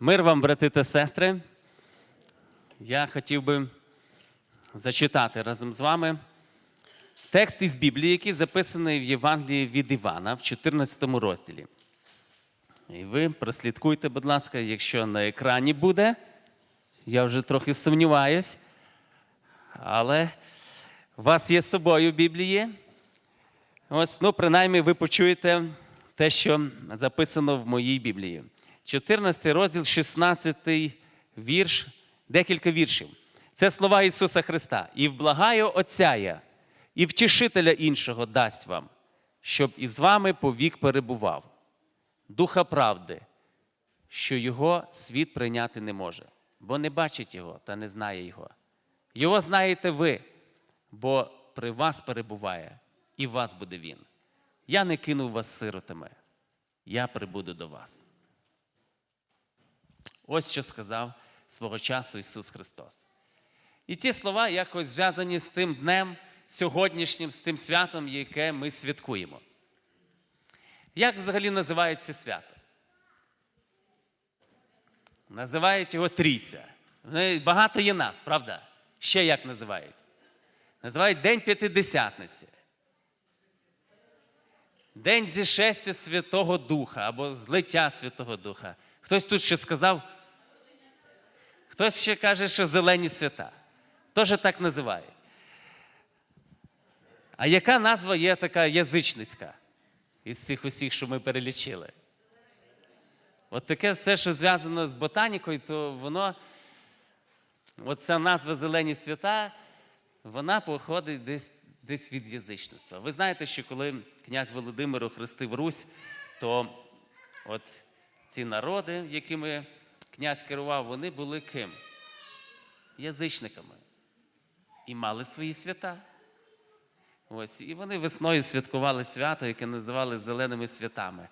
Мир вам, брати та сестри. Я хотів би зачитати разом з вами текст із Біблії, який записаний в Євангелії від Івана в 14 розділі. І ви прослідкуйте, будь ласка, якщо на екрані буде. Я вже трохи сумніваюсь, але у вас є з собою Біблії. Ось, ну, принаймні, ви почуєте те, що записано в моїй Біблії. 14 розділ, 16 вірш, декілька віршів. Це слова Ісуса Христа. І вблагаю Отця я, і втішителя іншого дасть вам, щоб із вами повік перебував. Духа правди, що Його світ прийняти не може, бо не бачить Його та не знає Його. Його знаєте ви, бо при вас перебуває, і в вас буде Він. Я не кину вас сиротами, я прибуду до вас. Ось що сказав свого часу Ісус Христос. І ці слова якось зв'язані з тим днем сьогоднішнім, з тим святом, яке ми святкуємо. Як взагалі називається свято? Називають його Трійця. Багато є нас, правда? Ще як називають? Називають День П'ятидесятниці. День зішестя Святого Духа або злиття Святого Духа. Хтось тут ще сказав, хтось ще каже, що зелені свята. Теж так називають. А яка назва є така язичницька із цих усіх, що ми перелічили? От таке все, що зв'язано з ботанікою, то воно, от ця назва зелені свята, вона походить десь, десь від язичництва. Ви знаєте, що коли князь Володимир охрестив Русь, то от ці народи, якими князь керував, вони були ким? Язичниками. І мали свої свята. Ось, і вони весною святкували свято, яке називали зеленими святами.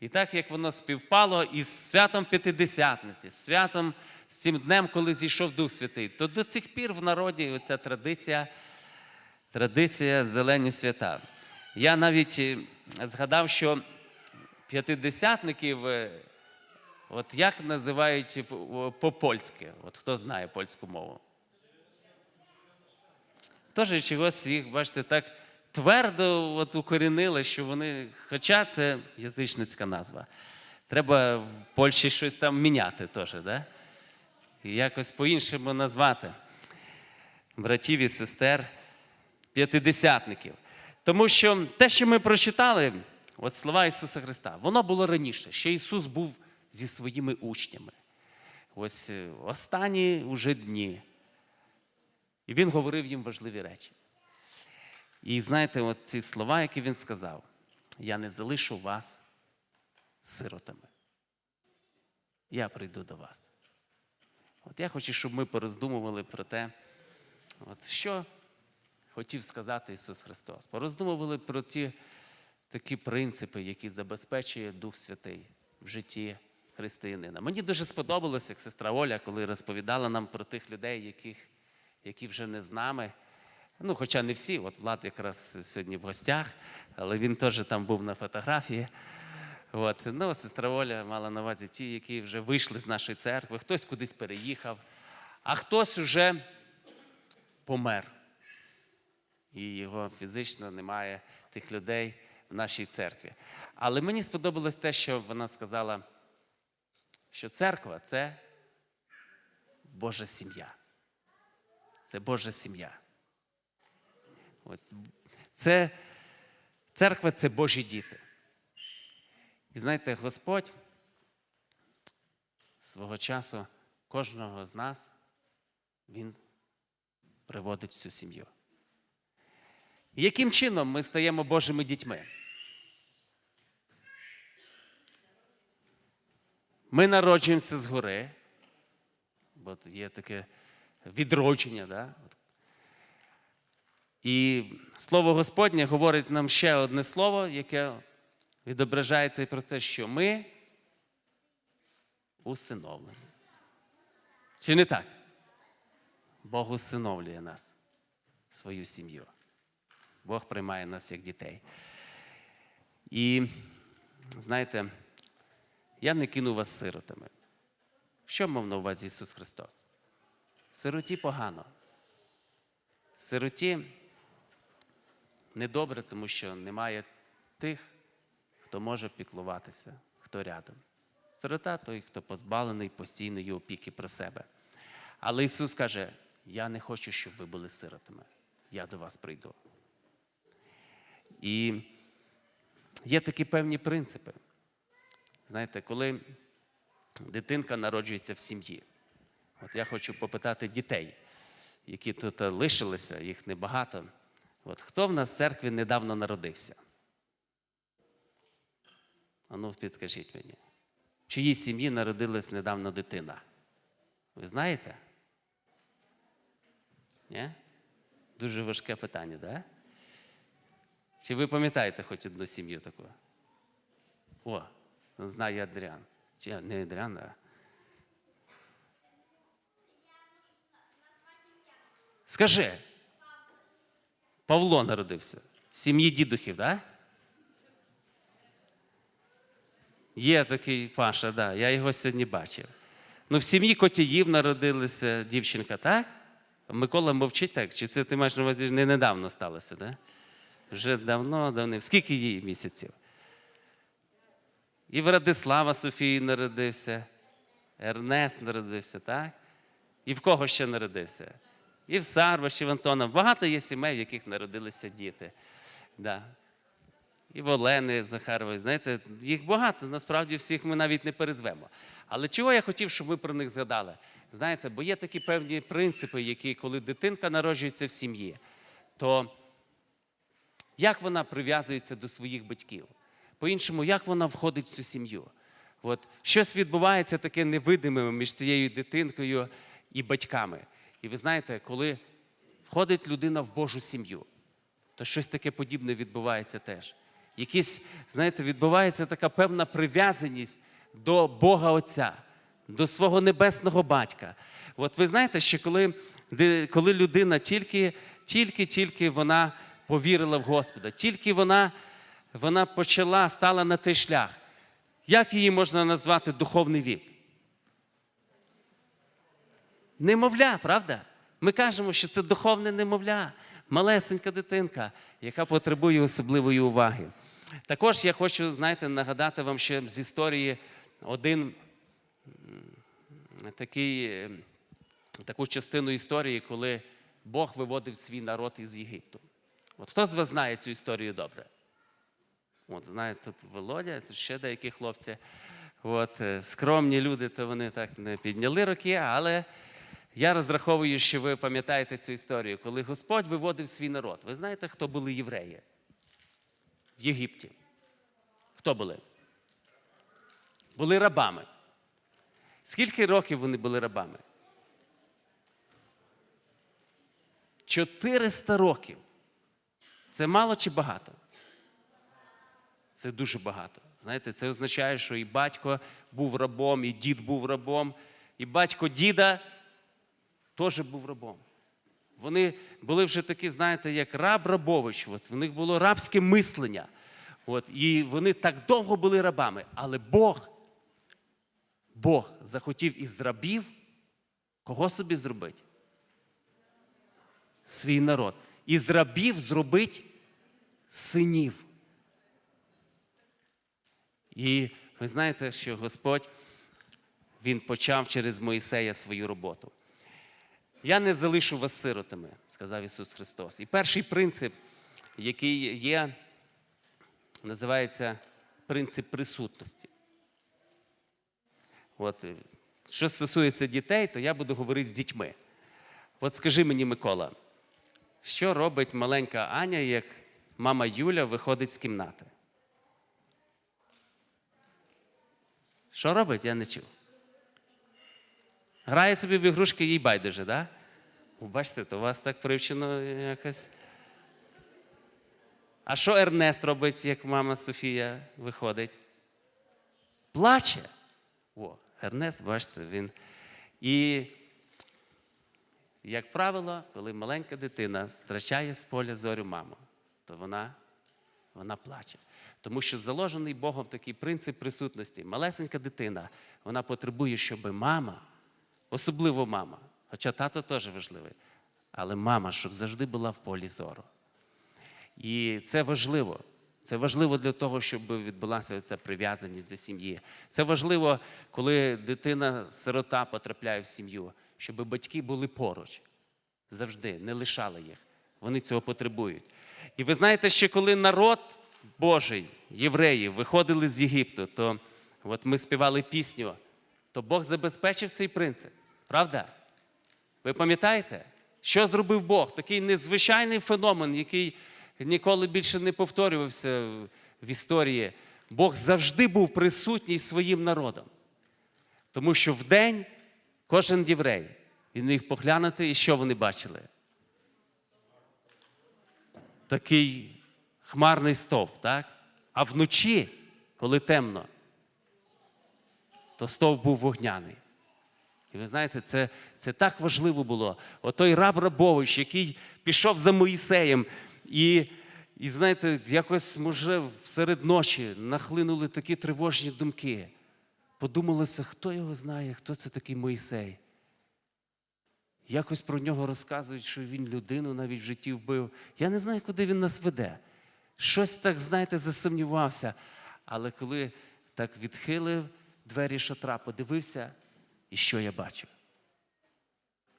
І так як воно співпало із святом П'ятидесятниці, святом цим днем, коли зійшов Дух Святий, то до цих пір в народі оця традиція, традиція зелені свята. Я навіть е, згадав, що п'ятидесятників, е, от як називають по- по-польськи, от хто знає польську мову. Теж чогось їх, бачите, так твердо от укорінили, що вони, хоча це язичницька назва. Треба в Польщі щось там міняти теж, да? І якось по-іншому назвати братів і сестер, п'ятидесятників. Тому що те, що ми прочитали, от слова Ісуса Христа, воно було раніше, ще Ісус був зі своїми учнями. Ось е, останні уже дні. І він говорив їм важливі речі. І знаєте, от ці слова, які він сказав: я не залишу вас сиротами. Я прийду до вас. От я хочу, щоб ми пороздумували про те, от що хотів сказати Ісус Христос. Пороздумували про ті такі принципи, які забезпечує Дух Святий в житті християнина. Мені дуже сподобалося, як сестра Оля, коли розповідала нам про тих людей, яких, які вже не з нами. Ну, хоча не всі, от Влад якраз сьогодні в гостях, але він теж там був на фотографії. От, ну, сестра Оля мала на увазі ті, які вже вийшли з нашої церкви, хтось кудись переїхав, а хтось уже помер. І його фізично немає тих людей в нашій церкві. Але мені сподобалось те, що вона сказала, що церква це Божа сім'я. Це Божа сім'я. Ось це церква це Божі діти. І знаєте, Господь свого часу кожного з нас Він приводить всю сім'ю. Яким чином ми стаємо Божими дітьми? Ми народжуємося згори, бо є таке відродження. Да? І слово Господнє говорить нам ще одне слово, яке відображає цей процес, що ми усиновлені. Чи не так? Бог усиновлює нас свою сім'ю. Бог приймає нас як дітей. І знаєте, я не кину вас сиротами. Що мав на увазі Ісус Христос? Сироті погано. Сироті недобре, тому що немає тих, хто може піклуватися, хто рядом. Сирота той, хто позбавлений постійної опіки про себе. Але Ісус каже: Я не хочу, щоб ви були сиротами. Я до вас прийду. І є такі певні принципи. Знаєте, коли дитинка народжується в сім'ї, от я хочу попитати дітей, які тут лишилися, їх небагато. От хто в нас в церкві недавно народився? Ану, підскажіть мені. В чиїй сім'ї народилась недавно дитина? Ви знаєте? Ні? Дуже важке питання? Да? Чи ви пам'ятаєте хоч одну сім'ю таку? О, знає Адріан. Чи не Адріан, а. Скажи. Павло народився. В сім'ї дідухів, так? Да? Є такий Паша, да, я його сьогодні бачив. Ну, в сім'ї Котіїв народилася дівчинка, так? Микола мовчить так. Чи це ти маєш на увазі не недавно сталося, так? Да? Вже давно, давно. Скільки їй місяців? І Владислава Софії народився, Ернест народився, так? І в кого ще народився? І в Сарваші, в Антона. Багато є сімей, в яких народилися діти. Да. І в Олени Захарової, знаєте, їх багато, насправді всіх ми навіть не перезвемо. Але чого я хотів, щоб ви про них згадали? Знаєте, бо є такі певні принципи, які, коли дитинка народжується в сім'ї, то як вона прив'язується до своїх батьків? По-іншому, як вона входить в цю сім'ю? От щось відбувається таке невидиме між цією дитинкою і батьками. І ви знаєте, коли входить людина в Божу сім'ю, то щось таке подібне відбувається теж. Якісь, знаєте, відбувається така певна прив'язаність до Бога Отця, до свого небесного батька. От ви знаєте, що коли, коли людина тільки, тільки, тільки вона повірила в Господа, тільки вона, вона почала, стала на цей шлях, як її можна назвати духовний вік? Немовля, правда? Ми кажемо, що це духовне немовля, малесенька дитинка, яка потребує особливої уваги. Також я хочу, знаєте, нагадати вам ще з історії один такий, таку частину історії, коли Бог виводив свій народ із Єгипту. От хто з вас знає цю історію добре? От, знаєте, тут Володя, тут ще деякі хлопці. От, е, скромні люди, то вони так не підняли руки, але я розраховую, що ви пам'ятаєте цю історію, коли Господь виводив свій народ. Ви знаєте, хто були євреї? В Єгипті. Хто були? Були рабами. Скільки років вони були рабами? 400 років. Це мало чи багато? Це дуже багато. Знаєте, це означає, що і батько був рабом, і дід був рабом, і батько діда теж був рабом. Вони були вже такі, знаєте, як раб рабович. От, в них було рабське мислення. От, і вони так довго були рабами. Але Бог, Бог захотів із рабів кого собі зробити? Свій народ. Із рабів зробить синів. І ви знаєте, що Господь Він почав через Моїсея свою роботу. Я не залишу вас сиротами, сказав Ісус Христос. І перший принцип, який є, називається принцип присутності. От, е, що стосується дітей, то я буду говорити з дітьми. От скажи мені, Микола, що робить маленька Аня, як мама Юля виходить з кімнати? Що робить, я не чув. Грає собі в ігрушки, їй байдуже, так? Да? Бачите, то у вас так привчено якось. А що Ернест робить, як мама Софія виходить? Плаче. О, Ернест, бачите, він. І, як правило, коли маленька дитина втрачає з поля зорю маму, то вона вона плаче. Тому що заложений Богом такий принцип присутності. Малесенька дитина, вона потребує, щоб мама, особливо мама, хоча тато теж важливий, але мама, щоб завжди була в полі зору. І це важливо. Це важливо для того, щоб відбулася ця прив'язаність до сім'ї. Це важливо, коли дитина-сирота потрапляє в сім'ю, щоб батьки були поруч завжди, не лишали їх. Вони цього потребують. І ви знаєте, що коли народ Божий, євреї, виходили з Єгипту, то от ми співали пісню, то Бог забезпечив цей принцип. Правда? Ви пам'ятаєте, що зробив Бог? Такий незвичайний феномен, який ніколи більше не повторювався в- в історії. Бог завжди був присутній своїм народом. Тому що вдень кожен єврей, він міг поглянути, і що вони бачили? Такий хмарний стовп, так? А вночі, коли темно, то стовп був вогняний. І ви знаєте, це, це так важливо було. Отой раб Рабович, який пішов за Моїсеєм, і, і знаєте, якось, може, серед ночі нахлинули такі тривожні думки. Подумалося, хто його знає, хто це такий Моїсей. Якось про нього розказують, що він людину навіть в житті вбив. Я не знаю, куди він нас веде. Щось так, знаєте, засумнівався. Але коли так відхилив двері шатра, подивився, і що я бачу?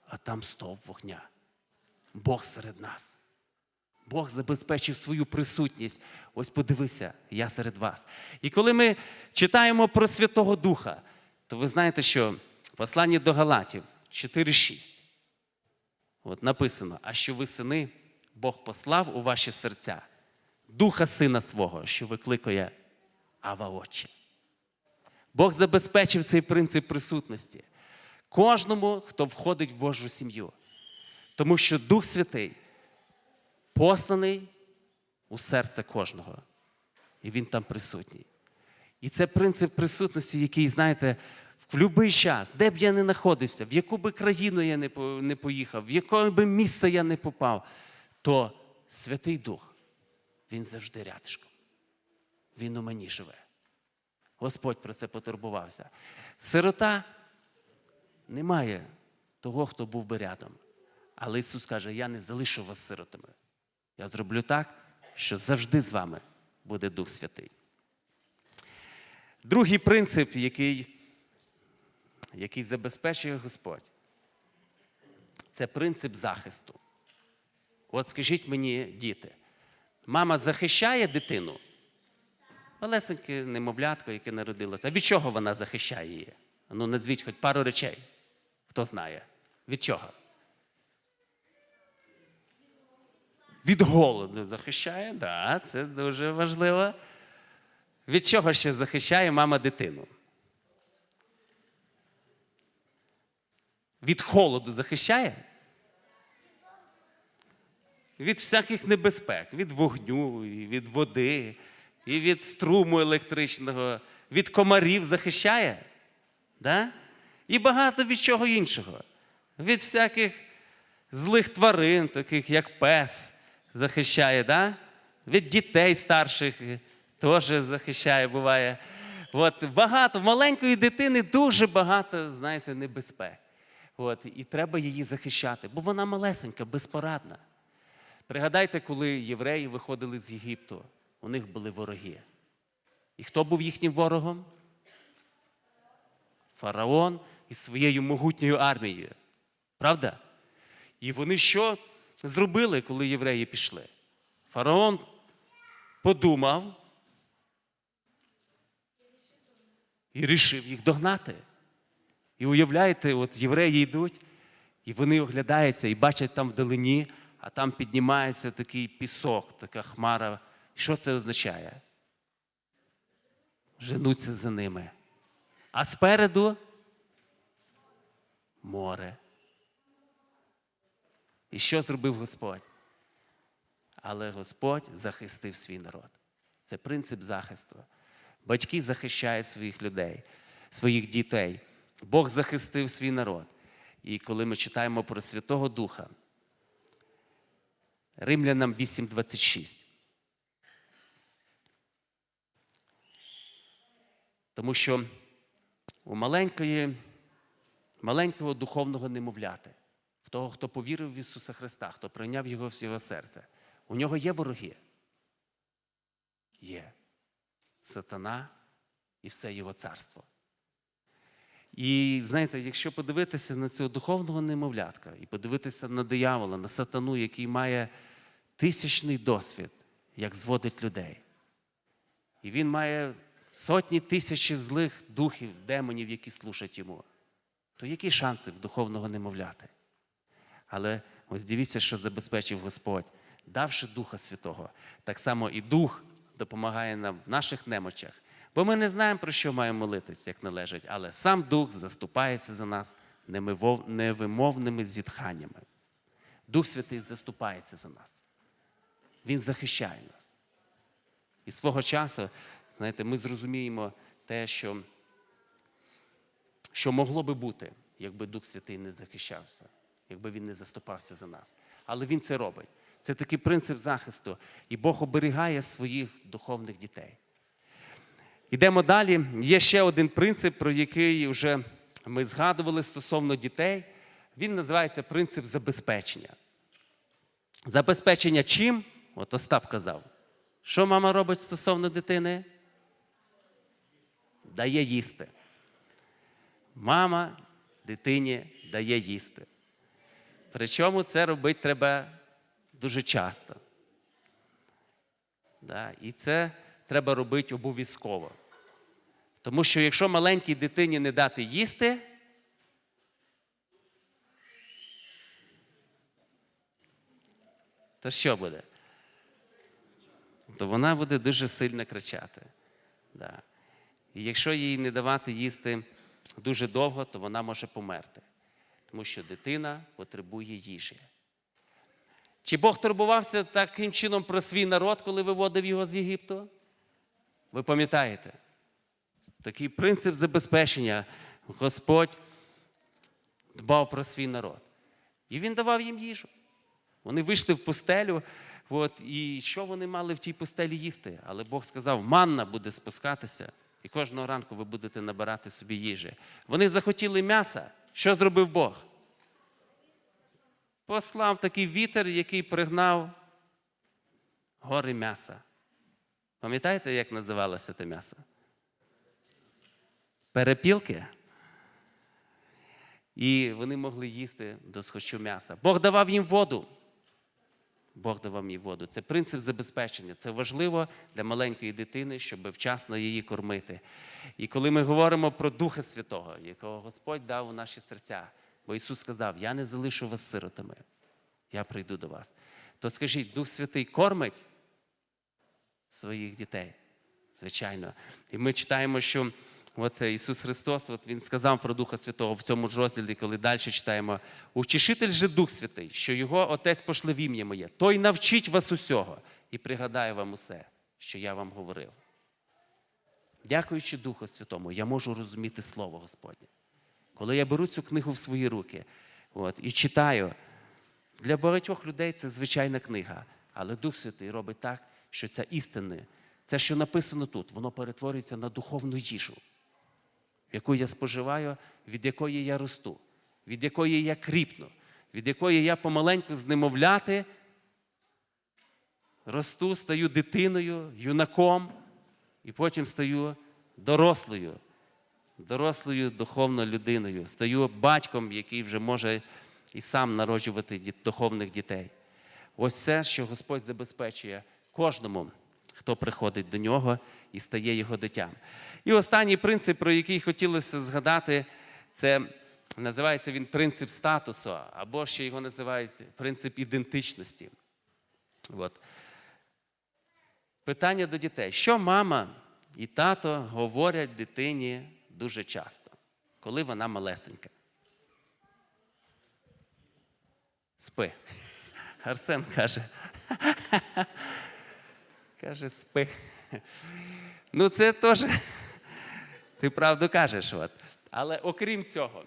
А там стовп вогня. Бог серед нас. Бог забезпечив свою присутність. Ось подивися, я серед вас. І коли ми читаємо про Святого Духа, то ви знаєте, що в посланні до Галатів 4.6 от написано: а що ви сини, Бог послав у ваші серця Духа Сина свого, що викликає Ава Отче. Бог забезпечив цей принцип присутності кожному, хто входить в Божу сім'ю. Тому що Дух Святий посланий у серце кожного. І він там присутній. І це принцип присутності, який, знаєте, в будь-який час, де б я не знаходився, в яку би країну я не поїхав, в яке би місце я не попав, то Святий Дух, він завжди рядишком. Він у мені живе. Господь про це потурбувався. Сирота немає того, хто був би рядом. Але Ісус каже: Я не залишу вас сиротами. Я зроблю так, що завжди з вами буде Дух Святий. Другий принцип, який, який забезпечує Господь, це принцип захисту. От скажіть мені, діти, мама захищає дитину? Малесеньке немовлятко, яке народилося. А від чого вона захищає її? Ну, назвіть хоч пару речей. Хто знає? Від чого? Від голоду захищає, так, да, це дуже важливо. Від чого ще захищає мама дитину? Від холоду захищає? Від всяких небезпек, від вогню, і від води, і від струму електричного, від комарів захищає. Да? І багато від чого іншого. Від всяких злих тварин, таких як пес, захищає, да? від дітей старших е, теж захищає, буває. От, багато, маленької дитини дуже багато, знаєте, небезпек. От, і треба її захищати, бо вона малесенька, безпорадна. Пригадайте, коли євреї виходили з Єгипту, у них були вороги. І хто був їхнім ворогом? Фараон із своєю могутньою армією. Правда? І вони що зробили, коли євреї пішли? Фараон подумав і рішив їх догнати. І уявляєте, от євреї йдуть, і вони оглядаються і бачать там вдалині, а там піднімається такий пісок, така хмара. Що це означає? Женуться за ними. А спереду море. І що зробив Господь? Але Господь захистив свій народ. Це принцип захисту. Батьки захищають своїх людей, своїх дітей. Бог захистив свій народ. І коли ми читаємо про Святого Духа, Римлянам 8:26. Тому що у маленької, маленького духовного немовляти, в того, хто повірив в Ісуса Христа, хто прийняв Його в своє серце, у нього є вороги. Є сатана і все його царство. І знаєте, якщо подивитися на цього духовного немовлятка і подивитися на диявола, на сатану, який має тисячний досвід, як зводить людей. І він має сотні тисячі злих духів, демонів, які служать йому. То які шанси в духовного немовляти? Але ось дивіться, що забезпечив Господь, давши Духа Святого. Так само і Дух допомагає нам в наших немочах. Бо ми не знаємо, про що маємо молитись, як належить, але сам Дух заступається за нас невимовними зітханнями. Дух Святий заступається за нас. Він захищає нас. І свого часу, знаєте, ми зрозуміємо те, що, що могло би бути, якби Дух Святий не захищався, якби він не заступався за нас. Але він це робить. Це такий принцип захисту. І Бог оберігає своїх духовних дітей. Ідемо далі. Є ще один принцип, про який вже ми згадували стосовно дітей. Він називається принцип забезпечення. Забезпечення чим? От Остап казав. Що мама робить стосовно дитини? Дає їсти. Мама дитині дає їсти. Причому це робити треба дуже часто. Да? І це треба робити обов'язково. Тому що якщо маленькій дитині не дати їсти, то що буде? То вона буде дуже сильно кричати. Да. І якщо їй не давати їсти дуже довго, то вона може померти. Тому що дитина потребує їжі. Чи Бог турбувався таким чином про свій народ, коли виводив його з Єгипту? Ви пам'ятаєте? Такий принцип забезпечення. Господь дбав про свій народ. І він давав їм їжу. Вони вийшли в пустелю, от, і що вони мали в тій пустелі їсти? Але Бог сказав, манна буде спускатися, і кожного ранку ви будете набирати собі їжі. Вони захотіли м'яса. Що зробив Бог? Послав такий вітер, який пригнав гори м'яса. Пам'ятаєте, як називалося те м'ясо? Перепілки. І вони могли їсти до схочу м'яса. Бог давав їм воду. Бог давав їм воду. Це принцип забезпечення. Це важливо для маленької дитини, щоб вчасно її кормити. І коли ми говоримо про Духа Святого, якого Господь дав у наші серця, бо Ісус сказав: Я не залишу вас сиротами, я прийду до вас. То скажіть, Дух Святий кормить своїх дітей? Звичайно. І ми читаємо, що от Ісус Христос, от Він сказав про Духа Святого в цьому ж розділі, коли далі читаємо: Учишитель же Дух Святий, що Його Отець пошле в ім'я моє, той навчить вас усього і пригадає вам усе, що я вам говорив. Дякуючи Духу Святому, я можу розуміти Слово Господнє. Коли я беру цю книгу в свої руки от, і читаю, для багатьох людей це звичайна книга, але Дух Святий робить так, що ця істина, це, що написано тут, воно перетворюється на духовну їжу, яку я споживаю, від якої я росту, від якої я кріпну, від якої я помаленьку з немовляти росту, стаю дитиною, юнаком, і потім стаю дорослою, дорослою духовною людиною, стаю батьком, який вже може і сам народжувати духовних дітей. Ось це, що Господь забезпечує кожному, хто приходить до нього і стає його дитям. І останній принцип, про який хотілося згадати, це називається він принцип статусу, або ще його називають принцип ідентичності. От. Питання до дітей: що мама і тато говорять дитині дуже часто, коли вона малесенька? Спи. Арсен каже. Каже, спи. Ну, це теж. Ти правду кажеш. От. Але окрім цього,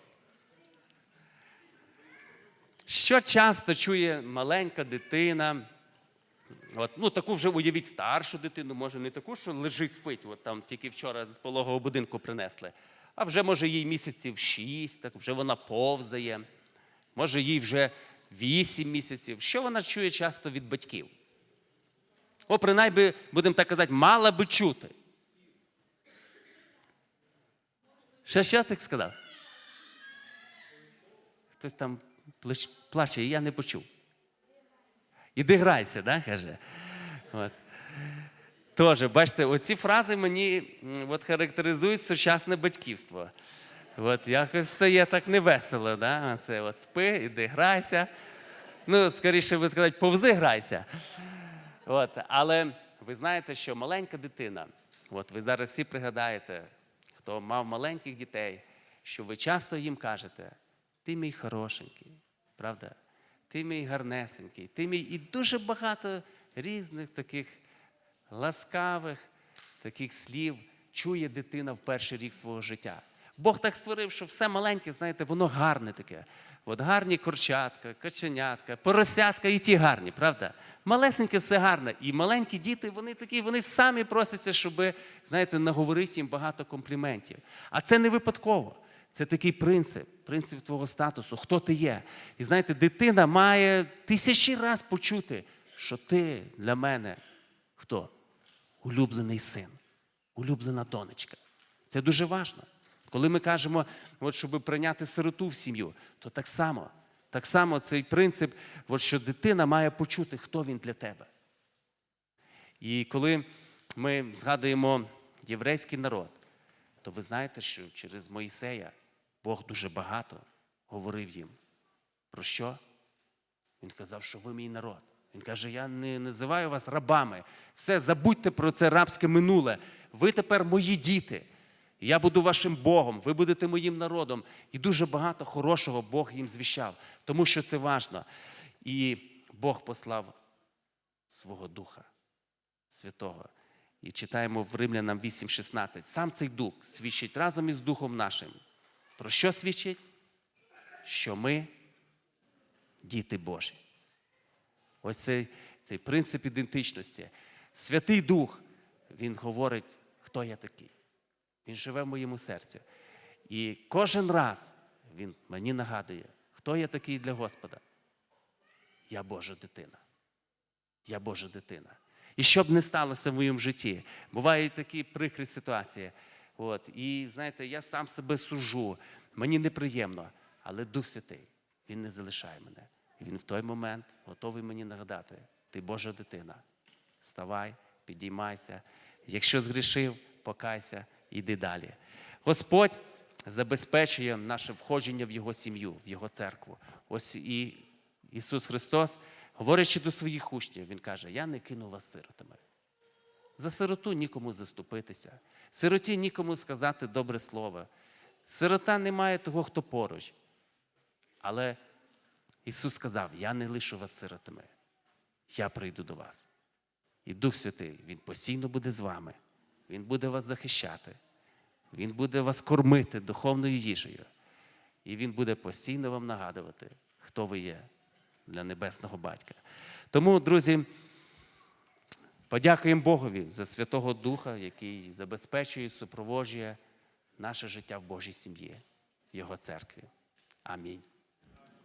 що часто чує маленька дитина От, ну, таку вже уявіть старшу дитину, може не таку, що лежить спить, от там тільки вчора з пологового будинку принесли. А вже може їй місяців шість, так вже вона повзає, може їй вже вісім місяців. Що вона чує часто від батьків? О, принаймні, будемо так казати, мала би чути. Ще що ти сказав? Хтось там плач- плаче, я не почув. Іди грайся, да, каже. От. Тоже, бачите, оці фрази мені от, характеризують сучасне батьківство. От якось стає так невесело, да? Це от спи, іди грайся. Ну, скоріше би сказати, повзи грайся. От, але ви знаєте, що маленька дитина, от ви зараз всі пригадаєте, хто мав маленьких дітей, що ви часто їм кажете, ти мій хорошенький, правда? Ти мій гарнесенький, ти мій і дуже багато різних таких ласкавих таких слів чує дитина в перший рік свого життя. Бог так створив, що все маленьке, знаєте, воно гарне таке. От гарні курчатка, каченятка, поросятка і ті гарні, правда? Малесеньке все гарне. І маленькі діти, вони такі, вони самі просяться, щоб, знаєте, наговорити їм багато компліментів. А це не випадково. Це такий принцип, принцип твого статусу, хто ти є. І знаєте, дитина має тисячі раз почути, що ти для мене хто? Улюблений син, улюблена донечка. Це дуже важливо. Коли ми кажемо, от, щоб прийняти сироту в сім'ю, то так само, так само цей принцип, от, що дитина має почути, хто він для тебе. І коли ми згадуємо єврейський народ, то ви знаєте, що через Моїсея Бог дуже багато говорив їм. Про що? Він казав, що ви мій народ. Він каже: я не називаю вас рабами. Все, забудьте про це рабське минуле. Ви тепер мої діти. Я буду вашим Богом, ви будете моїм народом. І дуже багато хорошого Бог їм звіщав, тому що це важно. І Бог послав свого Духа Святого. І читаємо в Римлянам 8:16. Сам цей дух свідчить разом із Духом нашим. Про що свідчить? Що ми діти Божі. Ось цей, цей принцип ідентичності. Святий Дух, Він говорить, хто я такий. Він живе в моєму серці. І кожен раз Він мені нагадує, хто я такий для Господа. Я Божа дитина. Я Божа дитина. І що б не сталося в моєму житті, бувають такі прикрі ситуації. От, і знаєте, я сам себе сужу, мені неприємно, але Дух Святий, Він не залишає мене. Він в той момент готовий мені нагадати: ти Божа дитина. Вставай, підіймайся. Якщо згрішив, покайся, йди далі. Господь забезпечує наше входження в Його сім'ю, в Його церкву. Ось і Ісус Христос, говорячи до своїх учнів, Він каже: Я не кину вас сиротами. За сироту нікому заступитися. Сироті нікому сказати добре слово. Сирота не має того, хто поруч. Але Ісус сказав: Я не лишу вас сиротами. Я прийду до вас. І Дух Святий, Він постійно буде з вами. Він буде вас захищати. Він буде вас кормити духовною їжею. І Він буде постійно вам нагадувати, хто ви є для Небесного Батька. Тому, друзі, подякуємо Богові за Святого Духа, який забезпечує, супроводжує наше життя в Божій сім'ї, Його церкві. Амінь.